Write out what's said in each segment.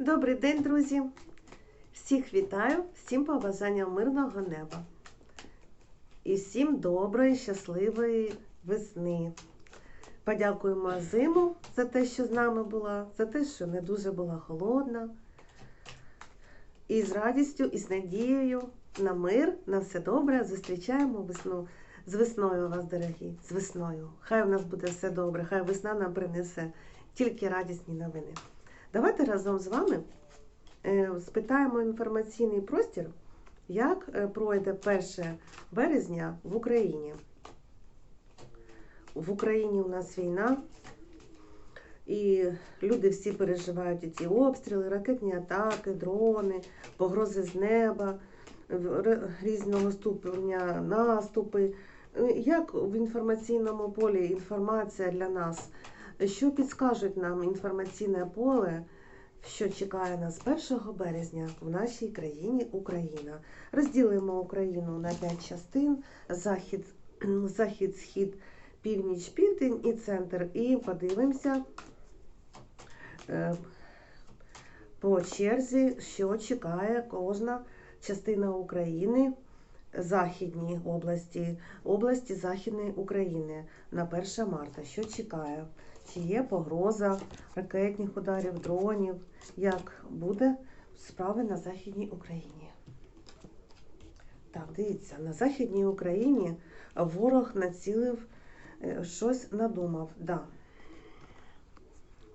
Добрий день, друзі! Всіх вітаю, всім побажання мирного неба. І всім доброї, щасливої весни. Подякуємо зиму за те, що з нами була, за те, що не дуже була холодна. І з радістю, і з надією на мир, на все добре зустрічаємо весну. З весною вас, дорогі, з весною. Хай у нас буде все добре, хай весна нам принесе тільки радісні новини. Давайте разом з вами е, спитаємо інформаційний простір, як е, пройде 1 березня в Україні. В Україні у нас війна, і люди всі переживають ці обстріли, ракетні атаки, дрони, погрози з неба, різного ступеня наступи. Е, Як в інформаційному полі інформація для нас? Що підскажуть нам інформаційне поле, що чекає нас 1 березня в нашій країні Україна? Розділимо Україну на 5 частин: захід, захід, схід, північ, південь і центр. І подивимося е, по черзі, що чекає кожна частина України. Західні області, області Західної України на 1 марта. Що чекає? Чи є погроза ракетних ударів, дронів? Як буде справи на Західній Україні? Так, дивіться, на Західній Україні ворог націлив е, щось надумав. Да.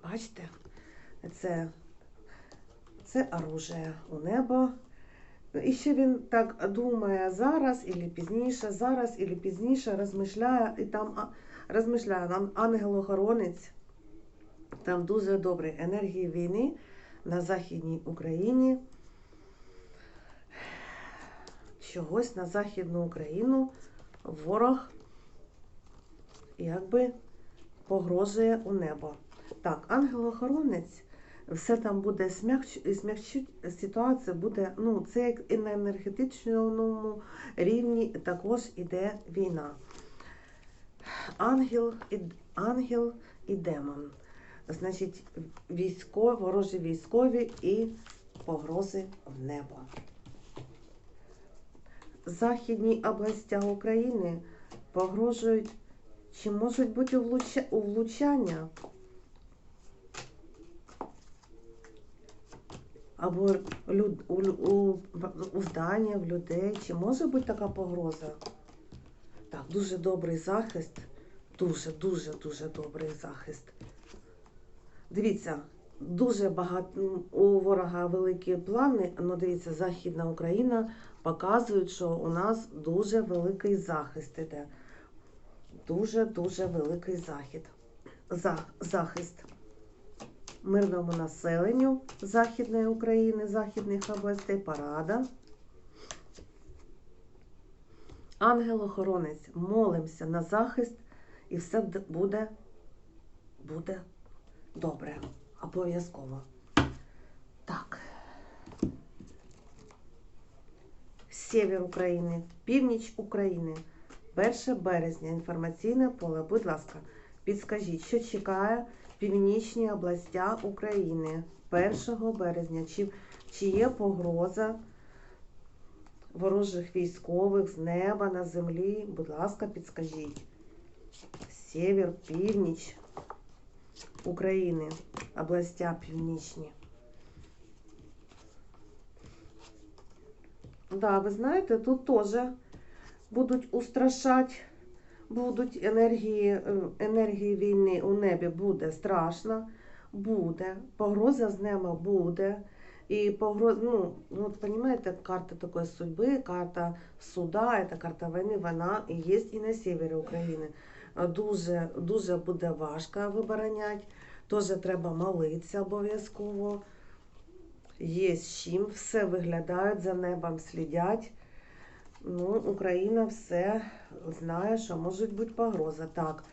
Бачите, це, це оружие у небо. І ще він так думає зараз, і пізніше, зараз, і пізніше розмишляє, і там нам ангел-охоронець. Там дуже добрі енергії війни на Західній Україні. Чогось на Західну Україну ворог якби погрожує у небо. Так, ангел-охоронець все там буде смягч... смягчить ситуацію, буде, ну, це як і на енергетичному рівні також іде війна. Ангел і, ангел і демон. Значить, військові, ворожі військові і погрози в небо. Західні областя України погрожують, чи можуть бути влуча... влучання або люд, у, у, у здання, в людей. Чи може бути така погроза? Так, дуже добрий захист. Дуже, дуже, дуже добрий захист. Дивіться, дуже багато у ворога великі плани. Ну, дивіться, Західна Україна показують, що у нас дуже великий захист іде. Дуже-дуже великий захід. За, захист мирному населенню Західної України, Західних областей, парада. Ангел-охоронець, молимося на захист, і все буде, буде добре. Обов'язково. Так. Сєвєр України, північ України, 1 березня. Інформаційне поле. Будь ласка, підскажіть, що чекає північні областя України 1 березня. Чи, чи є погроза ворожих військових з неба на землі? Будь ласка, підскажіть. Сєвєр, північ України, областя північні. Да, ви знаєте, тут теж будуть устрашати будуть енергії, е, енергії війни у небі буде страшно, буде, погроза з неба буде. І погроз, ну, ну, от розумієте, карта такої судьби, карта суда, це карта війни, вона і є і на севері України. Дуже, дуже буде важко вибороняти, теж треба молитися обов'язково. Є з чим, все виглядають за небом, слідять. Ну, Україна все знає, що може бути погроза. Так,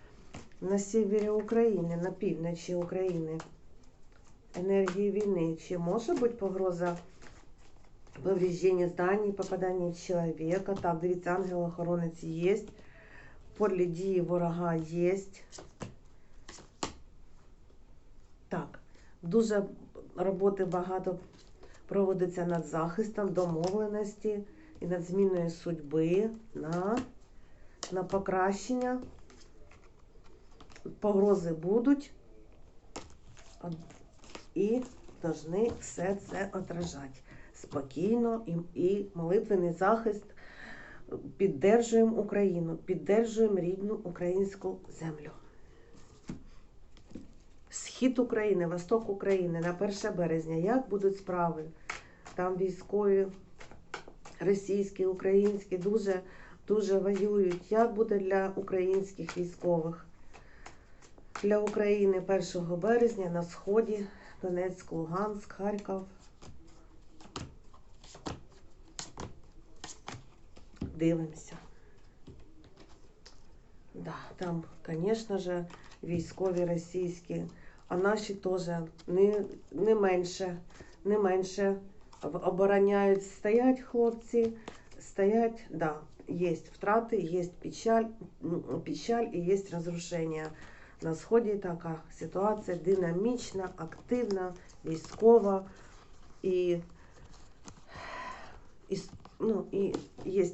на севері України, на півночі України енергії війни. Чи може бути погроза повреждення зданий, попадання чоловіка? Так, дивіться, ангел-охоронець є. Поле дії ворога є. Так, дуже роботи багато проводиться над захистом домовленості і над зміною судьби на, на покращення. Погрози будуть і повинні все це отражати спокійно і, і молитвений захист. Піддержуємо Україну, піддержуємо рідну українську землю. Схід України, Восток України на 1 березня. Як будуть справи? Там військові, російські, українські, дуже, дуже воюють. Як буде для українських військових? Для України 1 березня на сході Донецьк, Луганськ, Харків. Дивимося. Да, там, звісно ж, військові російські, а наші теж не, не менше, не менше обороняють, стоять хлопці, стоять, да, є втрати, є печаль, печаль і є розрушення. На сході така ситуація динамічна, активна, військова і, і, ну, і є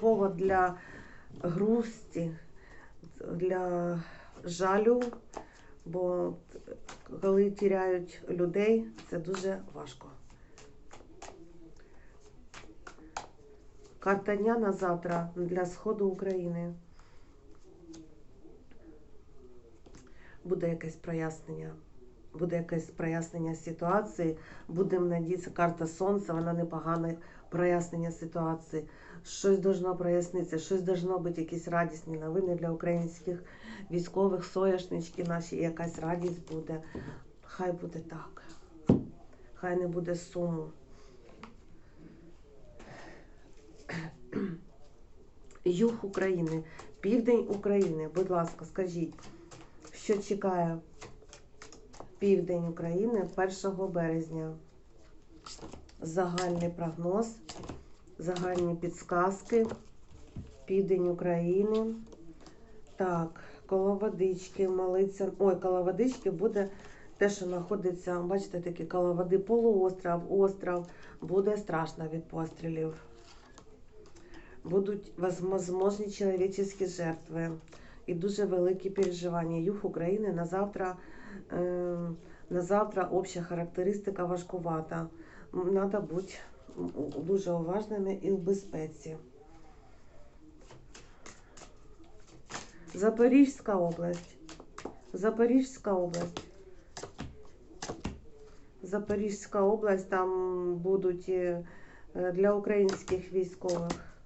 повод для грусті, для жалю, бо коли тіряють людей, це дуже важко. Карта дня на завтра для сходу України. Буде якесь прояснення. Буде якесь прояснення ситуації. Будемо надіятися, карта сонця, вона непогане прояснення ситуації. Щось должно прояснитися, щось должно бути, якісь радісні новини для українських військових, соняшнички наші, якась радість буде. Хай буде так. Хай не буде суму. Юг України, південь України. Будь ласка, скажіть, що чекає південь України 1 березня? Загальний прогноз, загальні підсказки. Південь України. Так, коло водички, молиться. Ой, коло водички буде те, що знаходиться, бачите, такі коло води, полуостров, остров. Буде страшно від пострілів. Будуть возможні чоловічі жертви і дуже великі переживання. Юг України на завтра, на завтра обща характеристика важкувата. Треба бути дуже уважними і в безпеці. Запорізька область. Запорізька область. Запорізька область, там будуть е, для українських військових.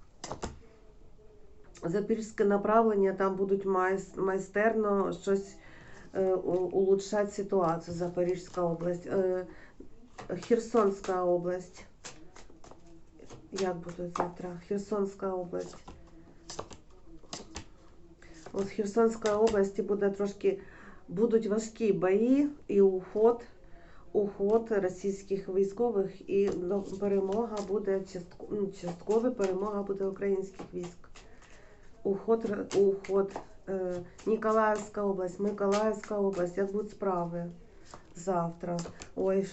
Запорізьке направлення, там будуть майстерно щось е, у- улучшати ситуацію. Запорізька область. Е, Херсонська область. Як буде завтра? Херсонська область. От в Херсонській області буде трошки будуть важкі бої і уход, уход російських військових, і ну, перемога буде ну, часткова перемога буде українських військ. Уход, уход. Е, Ніколаївська область, Миколаївська область, як будуть справи завтра. Ой,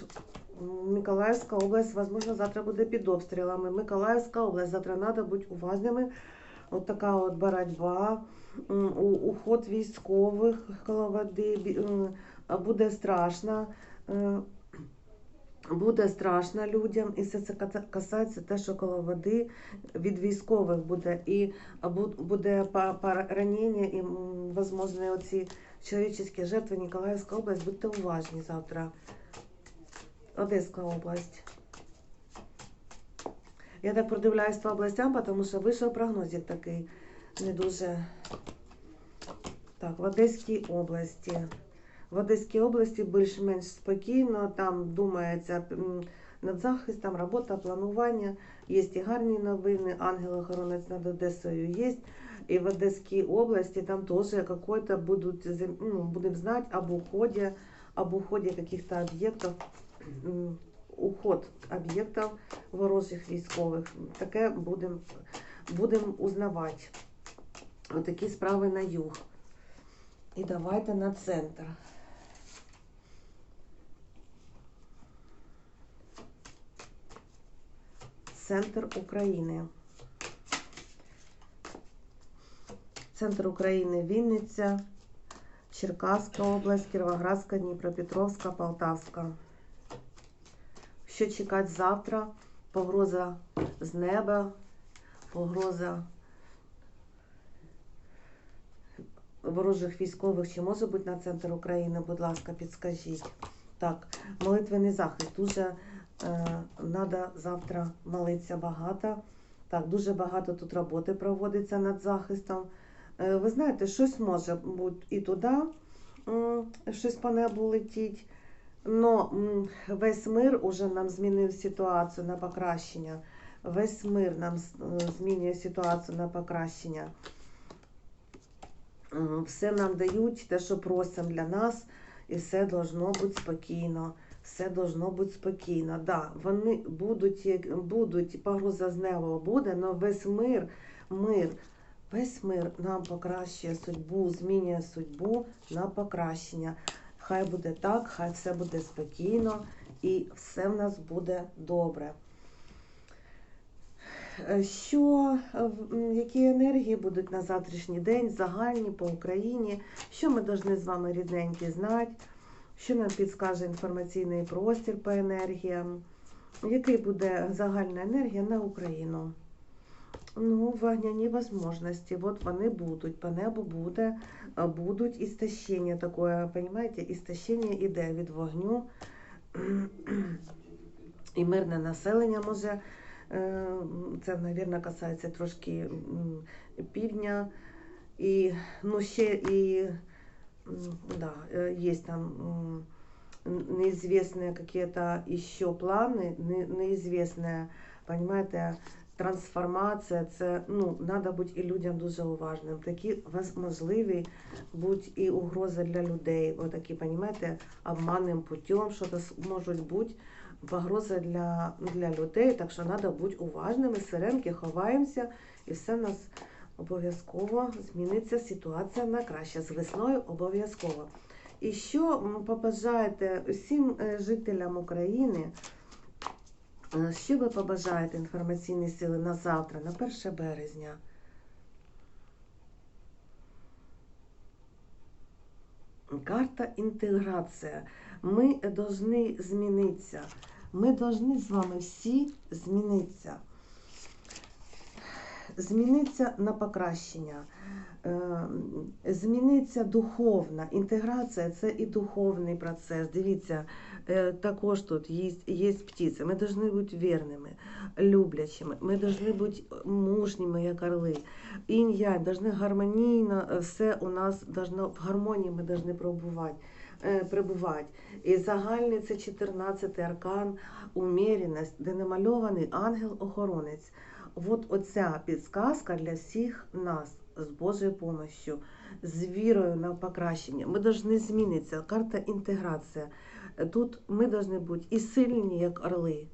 Миколаївська область, можливо, завтра буде під обстрілами. Миколаївська область, завтра треба бути уважними. От така от боротьба, уход військових коло буде страшно. Буде страшно людям, і все це касається те, що коло води від військових буде, і буде па- па- ранення і, м, возможно, оці чоловічі жертви Ніколаївська область. Будьте уважні завтра. Одеська область. Я так продивляюсь по областям, тому що вийшов прогнозик такий не дуже. Так, в Одеській області. В Одеській області більш-менш спокійно, там думається над захистом, робота, планування. Є і гарні новини, ангел-охоронець над Одесою є. І в Одеській області там теж какой-то будуть, ну, будемо знати об уходе, об уходе каких-то об'єктів, уход об'єктів ворожих військових. Таке будемо будем узнавати. Отакі справи на юг. І давайте на центр. Центр України. Центр України Вінниця, Черкаська область, Кіровоградська, Дніпропетровська, Полтавська. Що чекати завтра? Погроза з неба, погроза ворожих військових. Чи може бути на центр України? Будь ласка, підскажіть. Так, молитвений захист. Дуже треба завтра молитися багато. Так, дуже багато тут роботи проводиться над захистом. Е, Ви знаєте, щось може бути і туди, щось по небу летіть. Но весь мир уже нам змінив ситуацію на покращення. Весь мир нам е, змінює ситуацію на покращення. Все нам дають, те, що просимо для нас, і все должно бути спокійно. Все должно бути спокійно. Да, вони будуть, будуть погроза з неба буде, але весь мир, мир, весь мир нам покращує судьбу, змінює судьбу на покращення. Хай буде так, хай все буде спокійно і все в нас буде добре. Що, які енергії будуть на завтрашній день, загальні по Україні? Що ми повинні з вами рідненькі знати? Що нам підскаже інформаційний простір по енергіям? Який буде загальна енергія на Україну? Ну, вогняні можливості, от вони будуть, по небу буде, будуть істощення таке, понимаете, істощення іде від вогню, і мирне населення може, е, це, мабуть, касається трошки півдня, і, ну, ще і, да, е, є там неизвестные какие-то еще планы, неизвестная, понимаете, трансформація, це ну, треба бути і людям дуже уважним. Такі можливі будуть і угрози для людей. Отакі, понимаете, обманним путем, що то можуть бути погрози для, для людей. Так що треба бути уважними, сиренки, ховаємося, і все нас обов'язково зміниться ситуація на краще. З весною обов'язково. І що побажаєте усім е, жителям України? Е, Що ви побажаєте інформаційні сили на завтра, на 1 березня? Карта інтеграція. Ми повинні змінитися. Ми повинні з вами всі змінитися. Зміниться на покращення, Е, зміниться духовна. Інтеграція це і духовний процес. Дивіться, е, також тут є, є птиці. Ми повинні бути вірними, люблячими. Ми повинні бути мужніми, як орли. Інь-янь, повинні гармонійно, е, все у нас в гармонії ми повинні пробувати. Прибувати. І загальний це 14 аркан, уміреність, де намальований ангел-охоронець. От оця підсказка для всіх нас з Божою помощью, з вірою на покращення. Ми повинні змінитися. Карта інтеграція. Тут ми повинні бути і сильні, як орли,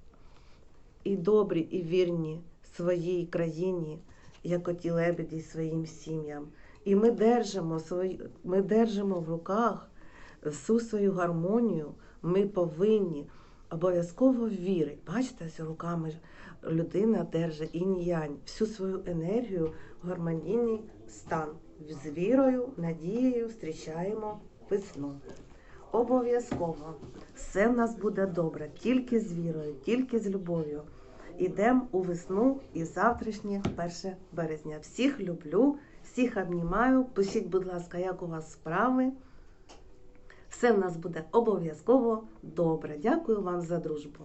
і добрі, і вірні своїй країні, як оті лебеді своїм сім'ям. І ми держимо, свої, ми держимо в руках всю свою гармонію. Ми повинні обов'язково вірити. Бачите, руками людина держить інь-янь, всю свою енергію в гармонійний стан. З вірою, надією зустрічаємо весну. Обов'язково все в нас буде добре, тільки з вірою, тільки з любов'ю. Ідемо у весну і завтрашнє 1 березня. Всіх люблю, всіх обнімаю. Пишіть, будь ласка, як у вас справи. Все в нас буде обов'язково добре. Дякую вам за дружбу.